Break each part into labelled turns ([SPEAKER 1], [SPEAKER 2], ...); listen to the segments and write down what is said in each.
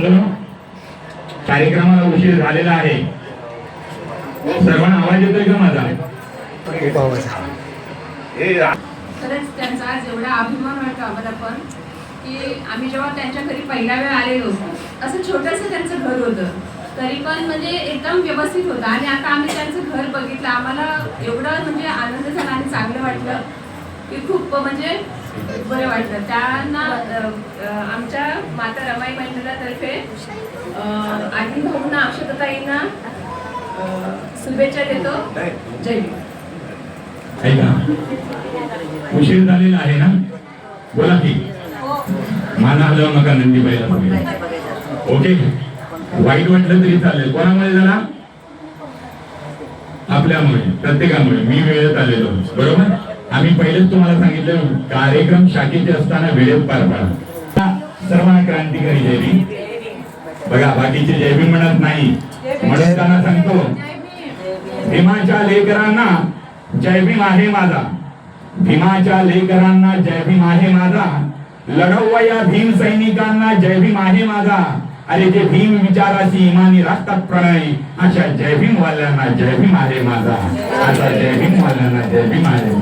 [SPEAKER 1] बंधनो कार्यक्रमाला उशीर झालेला आहे. सर्वांना आवाज येतोय का माझा?
[SPEAKER 2] खरंच त्यांचा आज एवढा अभिमान वाटतो आम्हाला पण की आम्ही जेव्हा त्यांच्या घरी पहिल्या वेळ आलेलो असं छोटंसं त्यांचं घर होतं. तरी पण म्हणजे एकदम व्यवस्थित होतं. आणि आता आम्ही त्यांचं घर बघितलं आम्हाला एवढं म्हणजे आनंद झाला आणि चांगलं वाटलं की खूप म्हणजे बरं वाटलं. त्यांना आमच्या माता रमाई मंडळातर्फे आधी भाऊंना अक्षताताईंना शुभेच्छा देतो. जय
[SPEAKER 1] उशीर झालेला आहे ना? बोला की. माना हलवा नका नंदी पहिला ओके? वाईट वाटलं तरी चालेल. कोणामुळे झाला? आपल्यामुळे प्रत्येकामुळे. मी वेळेत आलेलो. बरोबर? आम्ही पहिलेच तुम्हाला सांगितलं कार्यक्रम शाखेचे असताना वेळेत पार पाडा. सर्वांना क्रांतिकारी जय बघा बाकीचे जय म्हणत नाही. म्हणताना सांगतो भीमाच्या लेकरांना जयभीम आहे माझा. भीमाच्या लेकरांना जयभीम आहे माझा. लढवया भीम सैनिकांना जयभीम आहे माझा. अरे जे भीम विचाराची इमानी राखतात प्रणय अशा जय भीम वाल्यांना जय भीम आरे माझा. अशा जय भीम वाल्यांना जय भीम आरे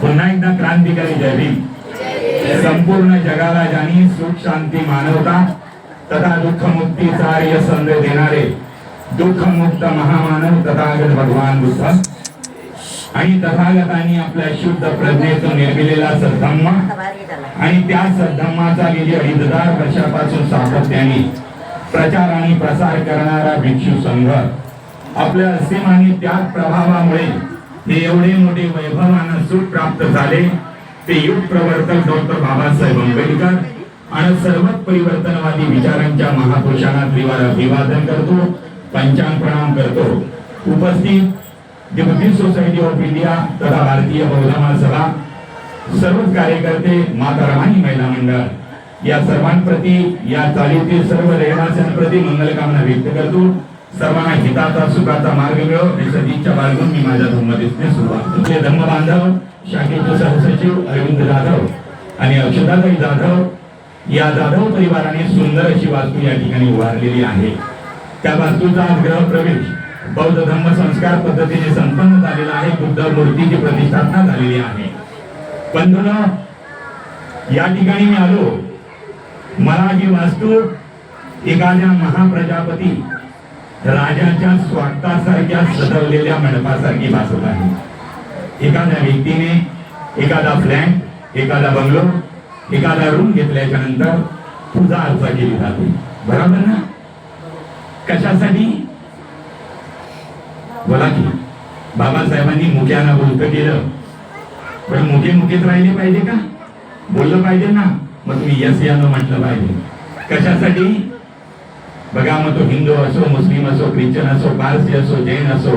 [SPEAKER 1] पुन्हा एकदा क्रांतिकारी जय भीम. संपूर्ण जगाला ज्यांनी सुख शांती मानवता तथा दुःख मुक्तीचा आर्य संदेश देणारे दुःख मुक्त महामानव तथागत भगवान बुद्ध आणि तथागतांनी आपल्या शुद्ध प्रज्ञेतून निर्मिलेला सद्धम्म आणि त्या सद्धम्माचा विजय अडीचदार वर्षापासून सातत्याने प्रचार आणि प्रसार करणारा भिक्षू संघ. आपल्या असीम आणि त्याग प्रभावामुळे हे एवढे मोठे वैभवानं सुख प्राप्त झाले ते युग प्रवर्तक डॉक्टर बाबासाहेब आंबेडकर आणि सर्व परिवर्तनवादी विचारांच्या महापुरुषांना त्रिवार अभिवादन करतो पंचांग प्रणाम करतो. उपस्थित जे सोसायटी ऑफ इंडिया तथा भारतीय बहुजमान सभा सर्वच कार्यकर्ते माता रमानी महिला मंडळ. या सर्वांप्रती या चालीतील सर्व रहिवाशांप्रती मंगलकामना व्यक्त करतो. सर्वांना हिताचा सुखाचा मार्ग मिळो ही सदिच्छा बाळगून मी माझ्या धर्मदेशने सुरुवात तुमचे धर्म बांधव शाखेचे सहसचिव अरविंद जाधव आणि अक्षताताई जाधव या जाधव परिवाराने सुंदर अशी वास्तू या ठिकाणी उभारलेली आहे. त्या वास्तूचा आज ग्रहप्रवेश बौद्ध धर्म संस्कार पद्धतीने संपन्न झालेला आहे. बुद्ध मूर्तीची प्रतिष्ठापना झालेली आहे. बंधूंनो या ठिकाणी मी आलो. मला ही वास्तू एखाद्या महाप्रजापती राजाच्या स्वागतासारख्या सजवलेल्या मंडपासारखी भासत आहे. एखाद्या व्यक्तीने एखादा फ्लॅट एखादा बंगलो एखादा रूम घेतल्याच्या नंतर पूजा अर्चा केली जाते. बरोबर ना? कशासाठी? बोला की बाबासाहेबांनी मुख्यानं बोलतं केलं. पण मुखे मुखेच राहिले पाहिजे का? बोललं पाहिजे ना. मग तुम्ही यस यानं म्हटलं पाहिजे. कशासाठी? बघा मग तो हिंदू असो मुस्लिम असो ख्रिश्चन असो पारसी असो जैन असो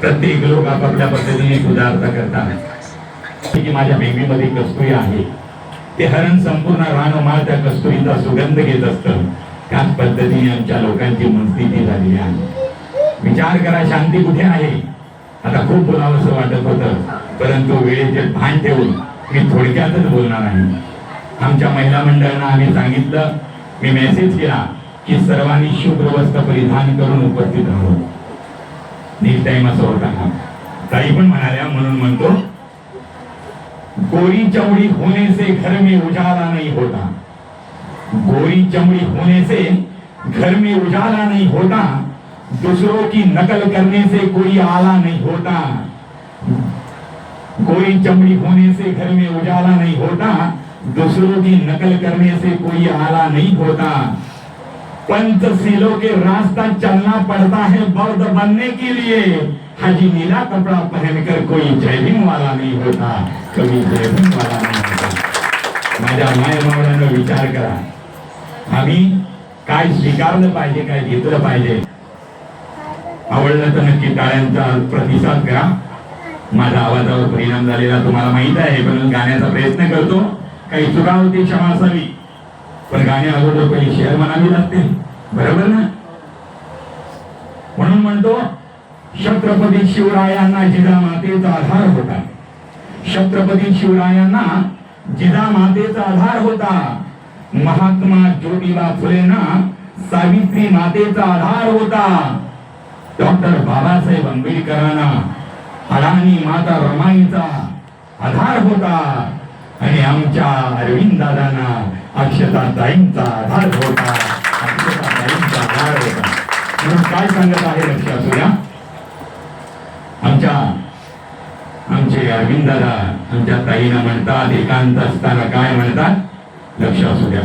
[SPEAKER 1] प्रत्येक लोक आपापल्या पद्धतीने पूजा अर्थ करतात की माझ्या बेबीमध्ये कस्तुरी आहे. ते हरण संपूर्ण रानोमाळ त्या कस्तुरीचा सुगंध घेत असतं. त्याच पद्धतीने आमच्या लोकांची मनस्थिती झालेली आहे. विचार करा शांती कुठे आहे? आता खूप बोलावंसं वाटत होतं. परंतु वेळेचे भान ठेवून मी थोडक्यातच बोलणार आहे. आमच्या महिला मंडळांना आम्ही सांगितलं मी मेसेज केला की सर्वांनी शुभ्र वस्त्र परिधान करून उपस्थित राहावं नीट टाइम असं होता हा काही पण म्हणाल्या म्हणून म्हणतो गोरी चमड़ी होने से घर में उजाला नहीं होता. गोरी चमड़ी होने से घर में उजाला नहीं होता दूसरों की नकल करने से कोई आला नहीं होता। कोई चमड़ी होने से घर में उजाला नहीं होता। दूसरों की नकल करने से कोई आला नहीं होता। पंचशीलों के रास्ता चलना पड़ता है बौद्ध बनने के लिए। हजी नीला कपड़ा पहनकर कोई जय भीम वाला नहीं होता। कभी जय भीम वाला नहीं होता। माझ्या माय मावळ्यानं विचार करा। आम्ही काय स्वीकारलं पाहिजे, काय घेतलं पाहिजे? आवडलं तर नक्की टाळ्यांचा प्रतिसाद घ्या. माझा आवाजावर परिणाम झालेला तुम्हाला माहीत आहे पण गाण्याचा प्रयत्न करतो. काही चुका होती क्षमा असावी. पण गाणे अगोदर पहिली शेअर म्हणावी लागते. बरोबर ना? म्हणून म्हणतो छत्रपती शिवरायांना जिजामातेचा आधार होता. छत्रपती शिवरायांना जिजामातेचा आधार होता. महात्मा ज्योतिबा फुलेंना सावित्री मातेचा आधार होता. डॉक्टर बाबासाहेब आंबेडकरांना अडाणी माता रमाईचा आधार होता. आणि आमच्या अरविंद दादांना अक्षता ताईंचा आधार होता. अक्षता ताईंचा आधार होता. म्हणून काय सांगत आहे लक्षात असू द्या आमच्या आमचे अरविंद दादा आमच्या ताईना म्हणतात एकांत असताना काय म्हणतात? लक्ष असू द्या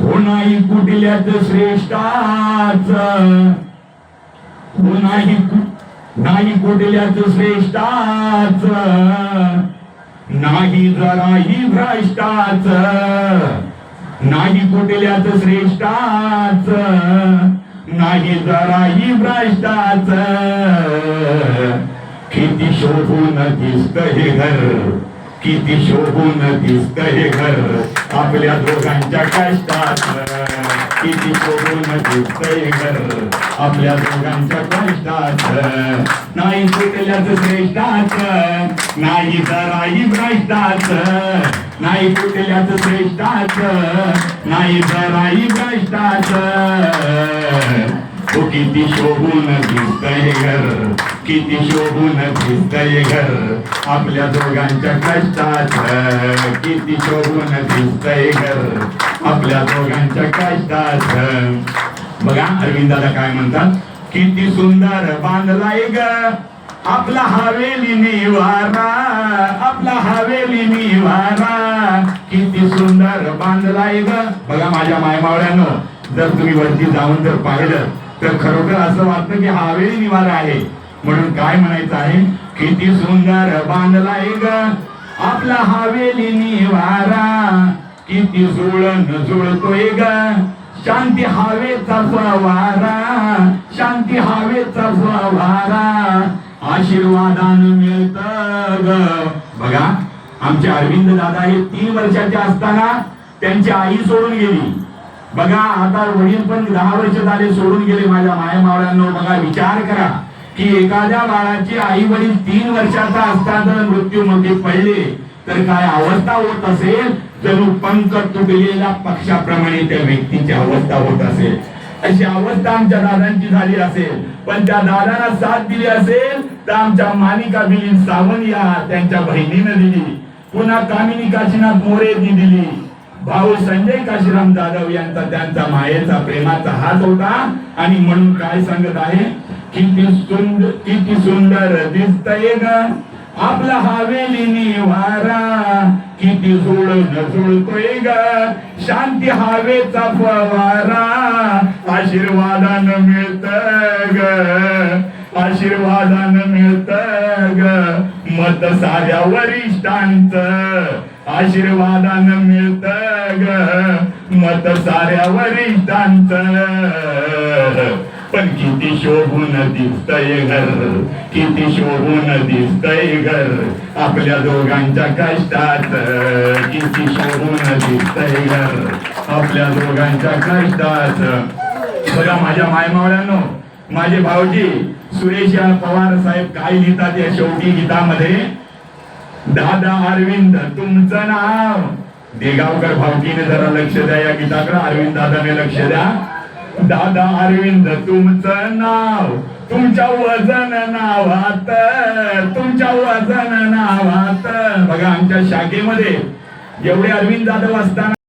[SPEAKER 1] हो नाही कुठल्याच श्रेष्ठाच नाही नाही कुठल्याच श्रेष्ठाच. नाही जराही भ्रष्टाच. नाही कुठल्याच श्रेष्ठाच. नाही जराही भ्रष्टाच. किती शोभून दिसत हे घर. किती शोभून दिसत हे घर. आपल्या दोघांच्या कष्टाच. किती शोभून दिसत घर आपल्या दोघांच्या कष्टाच नाही सुटल्याच श्रेष्ठाच. नाही जराही भ्रष्टाच. नाही सुटल्याच श्रेष्ठाच. नाही जराही भ्रष्टाच. तो किती शोभून दिसतय घर किती शोभून दिसतय घर आपल्या दोघांच्या कष्टाच. किती शोभून दिसतय घर आपल्या दोघांच्या कष्टात बघा अरविंद दादा काय म्हणतात? किती सुंदर बांधलाय ग. आपला हवेली निवारा आपला हवेली निवारा. किती सुंदर बांधलाय ग. बघा माझ्या मायमावळ्यानं जर तुम्ही वरती जाऊन जर पाहिलं तर खरोखर असं वाटतं की हवेली निवारा आहे. म्हणून काय म्हणायचं आहे? किती सुंदर बांधलाय ग. आपला हवेली निवारा किती जुळण जुळतोय ग. शांती हवेचा फवारा शांती हवेचा फवारा. आशीर्वादान मिळत ग. बघा आमचे अरविंद दादा हे तीन वर्षाचे असताना त्यांची आई सोडून गेली. बघा आता वडील पण दहा वर्ष झाले सोडून गेले माझ्या माया मावळ्यांनो. बघा विचार करा की एखाद्या बाळाची आई वडील तीन वर्षाचा असताना मृत्यूमध्ये पडले. तर काय अवस्था होत असेल जणू पंख तुटलेल्या पक्षाप्रमाणे त्या व्यक्तीची अवस्था होत असेल. अशी अवस्था आमच्या दादांची झाली असेल. पण त्या दादांना साथ दिली असेल तर आमच्या मानिका बिलीन सावंत या त्यांच्या बहिणीनं दिली. पुन्हा कामिनी काशीनाथ मोरेंनी दिली. भाऊ संजय काशीराम जाधव यांचा त्यांचा मायेचा प्रेमाचा हात होता. आणि म्हणून काय सांगत आहे? किती सुंदर किती सुंदर दिसतय ग. आपला हवेली निवारा. किती जुळ जुळतोय ग. शांती हवेचा फवारा. आशीर्वादान मिळत ग. आशीर्वादान मिळत ग. मत साऱ्या वरिष्ठांच आशीर्वादान मिळत ग. मत साऱ्या वरिष्ठांच. पण किती शोभून दिसतय घर किती शोभून दिसतय घर. आपल्या दोघांच्या कष्टात किती शोभून दिसतय घर. आपल्या दोघांच्या कष्टात. बघा माझ्या मायमावळ्यांनो माझे भाऊजी सुरेश पवार साहेब काय लिहितात या शेवटी गीतामध्ये? दादा अरविंद तुमचं नाव. देगावकर भावकीने जरा लक्ष द्या या गीताकडे. अरविंद दादाने लक्ष द्या. दादा अरविंद तुमचं नाव तुमच्या वजन नावात तुमच्या वजन नावात बघा आमच्या शाखेमध्ये एवढे अरविंद जाधव असताना